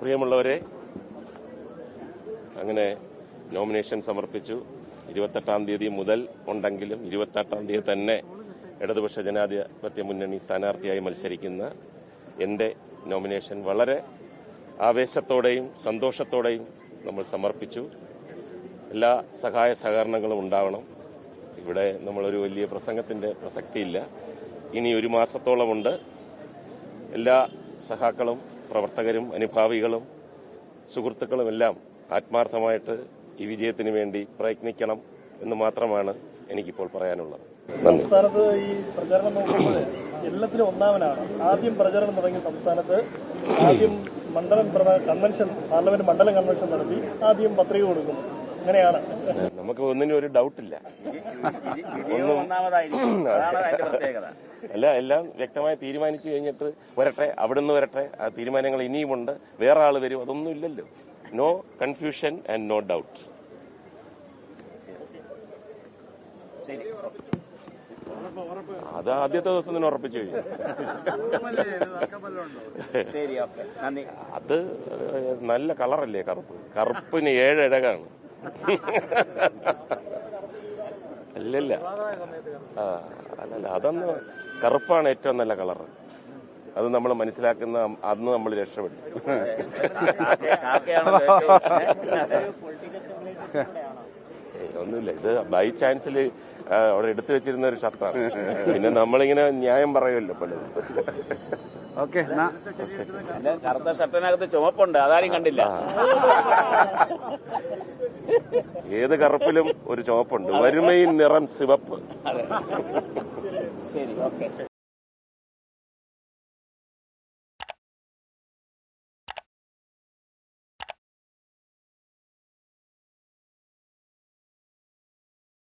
പ്രിയമുള്ളവരെ അങ്ങനെ നോമിനേഷൻ സമർപ്പിച്ചു. ഇരുപത്തെട്ടാം തീയതി മുതൽ ഉണ്ടെങ്കിലും ഇരുപത്തെട്ടാം തീയതി തന്നെ ഇടതുപക്ഷ ജനാധിപത്യ മുന്നണി സ്ഥാനാർത്ഥിയായി മത്സരിക്കുന്ന എന്റെ നോമിനേഷൻ വളരെ ആവേശത്തോടെയും സന്തോഷത്തോടെയും നമ്മൾ സമർപ്പിച്ചു. എല്ലാ സഹായ സഹകരണങ്ങളും ഉണ്ടാവണം. ഇവിടെ നമ്മളൊരു വലിയ പ്രസംഗത്തിന്റെ പ്രസക്തിയില്ല. ഇനി ഒരു മാസത്തോളമുണ്ട്. എല്ലാ സഹാക്കളും പ്രവർത്തകരും അനുഭാവികളും സുഹൃത്തുക്കളും എല്ലാം ആത്മാർത്ഥമായിട്ട് ഈ വിജയത്തിന് വേണ്ടി പ്രയത്നിക്കണം എന്ന് മാത്രമാണ് എനിക്കിപ്പോൾ പറയാനുള്ളത്. സംസ്ഥാനത്ത് ഈ പ്രചരണം നോക്കുമ്പോൾ എല്ലാത്തിലും ഒന്നാമനാണ്. ആദ്യം പ്രചരണം തുടങ്ങിയ സംസ്ഥാനത്ത് ആദ്യം മണ്ഡലം കൺവെൻഷൻ പാർലമെന്റ് മണ്ഡലം കൺവെൻഷൻ നടത്തി ആദ്യം പത്രിക കൊടുക്കും അങ്ങനെയാണ്. നമുക്ക് ഒന്നിനും ഒരു ഡൗട്ടില്ല ഇല്ല. ഒന്നാമതായിരിക്കും. അതാണ് അതിന്റെ പ്രത്യേകത. അല്ല എല്ലാം വ്യക്തമായി തീരുമാനിച്ചു കഴിഞ്ഞിട്ട് വരട്ടെ അവിടുന്ന് വരട്ടെ. ആ തീരുമാനങ്ങൾ ഇനിയുമുണ്ട്. വേറെ ആൾ വരും. അതൊന്നും ഇല്ലല്ലോ. No confusion and no doubt അത് ആദ്യത്തെ ദിവസം തന്നെ ഉറപ്പിച്ചു കഴിഞ്ഞു. അത് നല്ല കളറല്ലേ കറുപ്പ്. കറുപ്പിന് ഏഴ് ഇഴകാണ് അല്ലല്ല ആ അല്ലല്ല അതന്ന് കറുപ്പാണ് ഏറ്റവും നല്ല കളർ. അത് നമ്മൾ മനസ്സിലാക്കുന്ന അന്ന് നമ്മൾ രക്ഷപ്പെട്ടു. ഒന്നുമില്ല. ഇത് ബൈ ചാൻസിൽ അവിടെ എടുത്തു വെച്ചിരുന്ന ഒരു ഷർട്ടാണ്. പിന്നെ നമ്മളിങ്ങനെ ന്യായം പറയുമല്ലോ പലതും. ഓക്കെ കറുത്ത ഷർട്ടിനകത്ത് ചുമപ്പുണ്ട്. അതാരും കണ്ടില്ല. ഏത് കറുപ്പിലും ഒരു ചുവപ്പുണ്ട്. വരുമയിൽ നിറം സിവപ്പ്. അതെ. ശരി